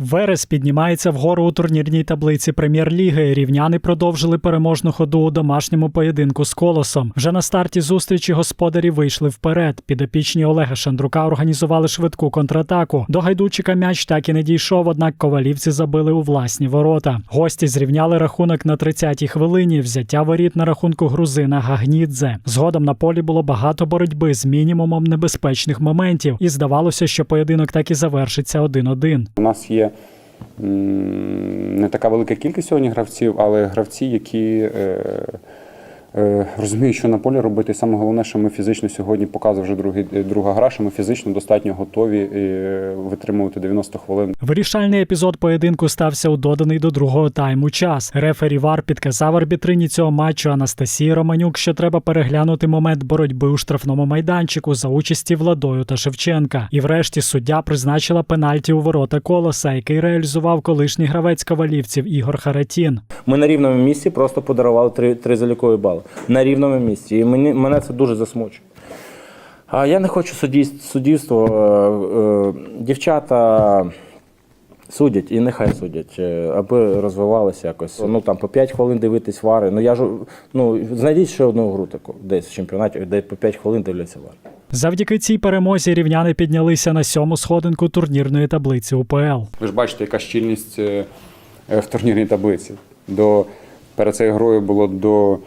Верес піднімається вгору у турнірній таблиці прем'єр-ліги. Рівняни продовжили переможну ходу у домашньому поєдинку з колосом. Вже на старті зустрічі господарі вийшли вперед. Підопічні Олега Шандрука організували швидку контратаку. До гайдучика м'яч так і не дійшов, однак ковалівці забили у власні ворота. Гості зрівняли рахунок на 30-й хвилині. Взяття воріт на рахунку грузина Гагнідзе. Згодом на полі було багато боротьби з мінімумом небезпечних моментів, і здавалося, що поєдинок так і завершиться 1-1. У нас є не така велика кількість сьогодні гравців, але гравці, які е, е, що на полі робити. Саме головне, що ми фізично сьогодні показує вже другий, друга гра, що ми фізично достатньо готові е, витримувати 90 хвилин. Вирішальний епізод поєдинку стався у доданий до другого тайму час. Рефері Вар підказав арбітрині цього матчу Анастасії Романюк, що треба переглянути момент боротьби у штрафному майданчику за участі Владою та Шевченка. І врешті суддя призначила пенальті у ворота колоса, який реалізував колишній гравець ковалівців Ігор Харатін. Ми на рівному місці просто подарували три, три залікові бали. На рівному місці. І мені, мене це дуже засмучує. А я не хочу суддівство. Е, е, Дівчата судять і нехай судять, е, аби розвивалися якось. Ну там по 5 хвилин дивитись вари. Ну я ж ну знайдіть ще одну гру таку десь в чемпіонаті, де по 5 хвилин дивляться вари. Завдяки цій перемозі рівняни піднялися на сьому сходинку турнірної таблиці УПЛ. Ви ж бачите, яка щільність в турнірній таблиці. До, перед цією грою було до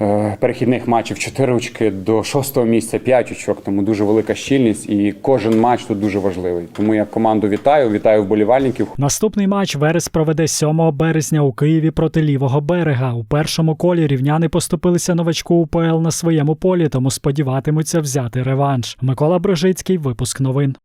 е, перехідних матчів 4 очки, до шостого місця 5 очок, тому дуже велика щільність, і кожен матч тут дуже важливий. Тому я команду вітаю, вітаю вболівальників. Наступний матч Верес проведе 7 березня у Києві проти лівого берега. У першому колі рівняни поступилися новачку УПЛ на своєму полі, тому сподіватимуться взяти реванш. Микола Брожицький, випуск новин.